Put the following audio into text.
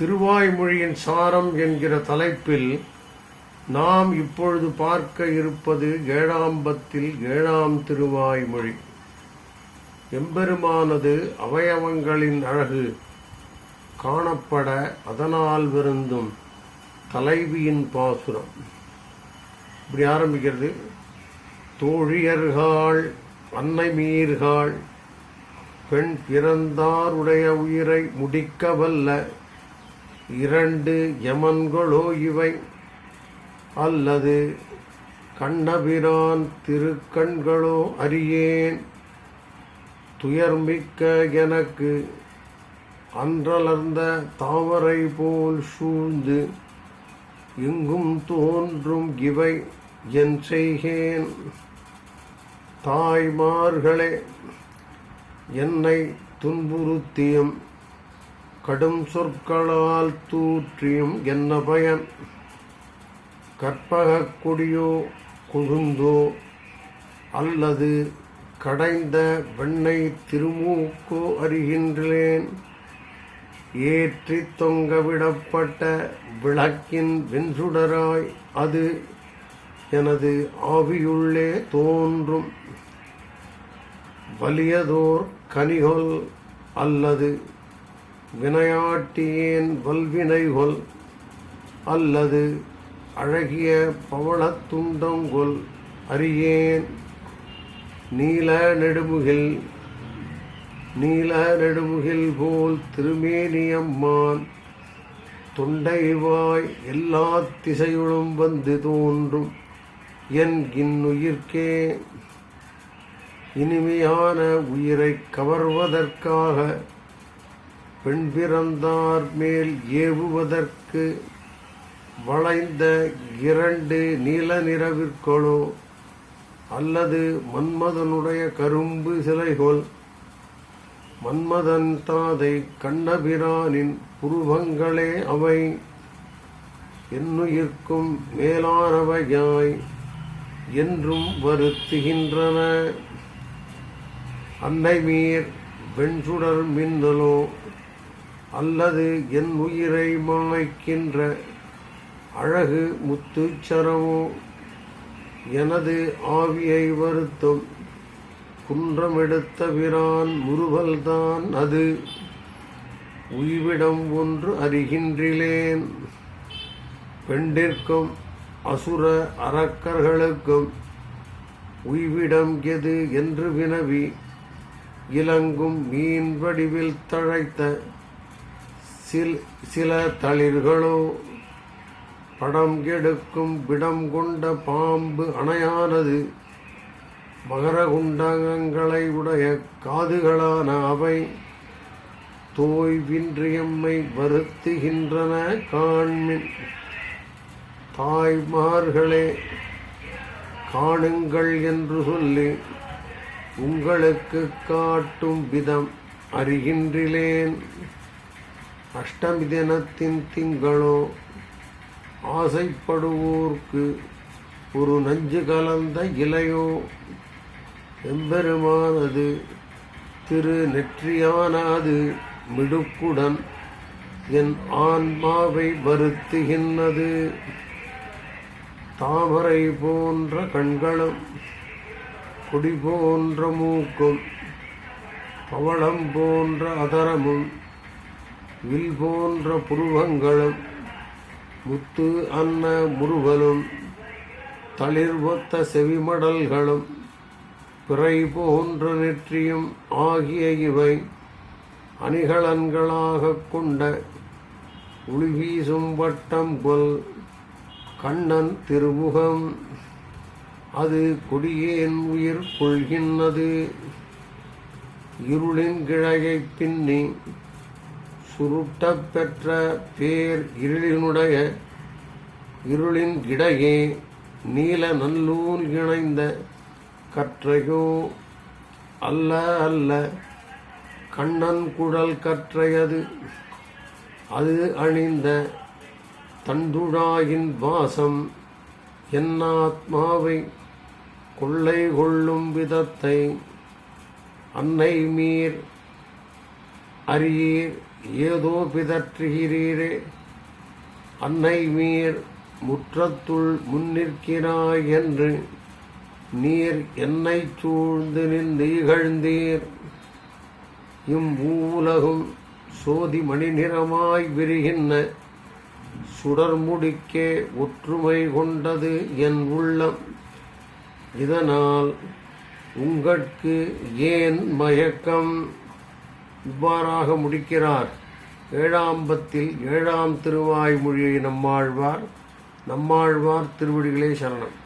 திருவாய்மொழியின் சாரம் என்கிற தலைப்பில் நாம் இப்பொழுது பார்க்க இருப்பது ஏழாம்பத்தில் ஏழாம் திருவாய்மொழி. எம்பெருமானது அவயவங்களின் அழகு காணப்பட அதனால் விருந்தும் தலைவியின் பாசுரம். இப்படி ஆரம்பிக்கிறது. தோழியர்கள் அன்னை மீர்கள் பெண் பிறந்தாருடைய உயிரை முடிக்கவல்ல. இரண்டு யமன்களோ இவை. அல்லது கண்ணபிரான் திருக்கண்களோ அறியேன். துயர்மிக்க எனக்கு அன்றலர்ந்த தாமரை போல் சூழ்ந்து இங்கும் தோன்றும் இவை என் செய்கேன். தாய்மார்களே என்னை துன்புறுத்தியும் கடும் சொற்களால் தூற்றியும் என்ன பயன்? கற்பக கொடியோ குழுந்தோ அல்லது கடைந்த வெண்ணை திருமூக்கோ அறிகின்றேன். ஏற்றி தொங்கவிடப்பட்ட விளக்கின் வெண்சுடராய் அது எனது ஆவியுள்ளே தோன்றும். வலியதோர் கனிகொல் அல்லது வினையாட்டியேன் வல்வினைகொல் அல்லது அழகிய பவளத்துண்டங்கொல் அறியேன். நீல நெடுமுகில் நீல நெடுமுகில் போல் திருமேனியம்மான் தொண்டைவாய் எல்லா திசையுளும் வந்து தோன்றும் என் இன்னுயிர்க்கே இனிமையான உயிரை கவர்வதற்காக பெண் பிறந்தார் மேல் ஏவுவதற்கு வளைந்த இரண்டு நீல நிறவிற்களோ அல்லது மன்மதனுடைய கரும்பு சிலைகோல். மன்மதன் தாதை கண்ணபிரானின் புருவங்களே அவை. என்னுயிர்க்கும் மேலானவையாய் என்றும் வருத்துகின்றன. அன்னை மீர் வெண்சுடர் மின்னலோ அல்லது என் உயிரை மாய்க்கின்ற அழகு முத்துச்சரமோ எனது ஆவியை வருத்தும். குன்றமெடுத்த பிரான் முறுவல்தான் அது. உய்விடம் ஒன்று அறிகின்றிலேன் பெண்டிற்கும் அசுர அரக்கர்களுக்கும் உய்விடம் எது என்று வினவி இலங்கும் மீன் வடிவில் தழைத்த சில் சில தளிர்களோ படம் கெடுக்கும் பிடம் கொண்ட பாம்பு அணையானது மகரகுண்டங்களை உடைய காதுகளான அவை தோய்வின்றியம்மை வருத்துகின்றன காண்மின் தாய்மார்களே காணுங்கள் என்று சொல்லி உங்களுக்கு காட்டும் விதம் அறிகின்றிலேன் அஷ்டமி தினத்தின் திங்களோ ஆசைப்படுவோர்க்கு ஒரு நஞ்சு கலந்த இலையோ. எம்பெருமானது திரு நெற்றியானாது மிடுக்குடன் என் ஆன்மாவை வருத்துகின்றது. தாமரை போன்ற கண்களும் கொடி போன்ற மூக்கும் பவளம் போன்ற அதரமும் வில் போன்ற புருவங்களும் முத்து அன்ன முருகலும் தளிர்வொத்த செவிமடல்களும் பிறை போன்ற நெற்றியும் ஆகிய இவை அணிகலன்களாகக் கொண்ட உளிவீசும் வட்டம் கொல் கண்ணன் திருமுகம். அது கொடியேன் உயிர் கொள்கின்றது. இருளின் கிழகை பின்னி சுருட்டப் பெற்ற பேர் இருளினுடைய இருளின் இடையே நீல நல்லூல் இணைந்த கற்றையோ அல்ல அல்ல கண்ணன் குழல் கற்றையது. அது அணிந்த தந்துழாயின் வாசம் என் ஆத்மாவை கொள்ளை கொள்ளும் விதத்தை அன்னை மீர் அறியீர். ஏதோ பிதற்றுகிறீரே. அன்னை மீர் முற்றத்துள் முன்னிற்கிறாய் என்று நீர் என்னை சூழ்ந்து நின்று இகழ்ந்தீர். இம்மூலகும் சோதி மணி நிறமாய் விரிகின்ற சுடர்முடிக்கே ஒற்றுமை கொண்டது என் உள்ளம். இதனால் உங்கட்கு ஏன் மயக்கம்? இவ்வாறாக முடிக்கிறார். ஏழாம்பத்தில் ஏழாம் திருவாய்மொழியை நம்மாழ்வார். நம்மாழ்வார் திருவடிகளே சரணம்.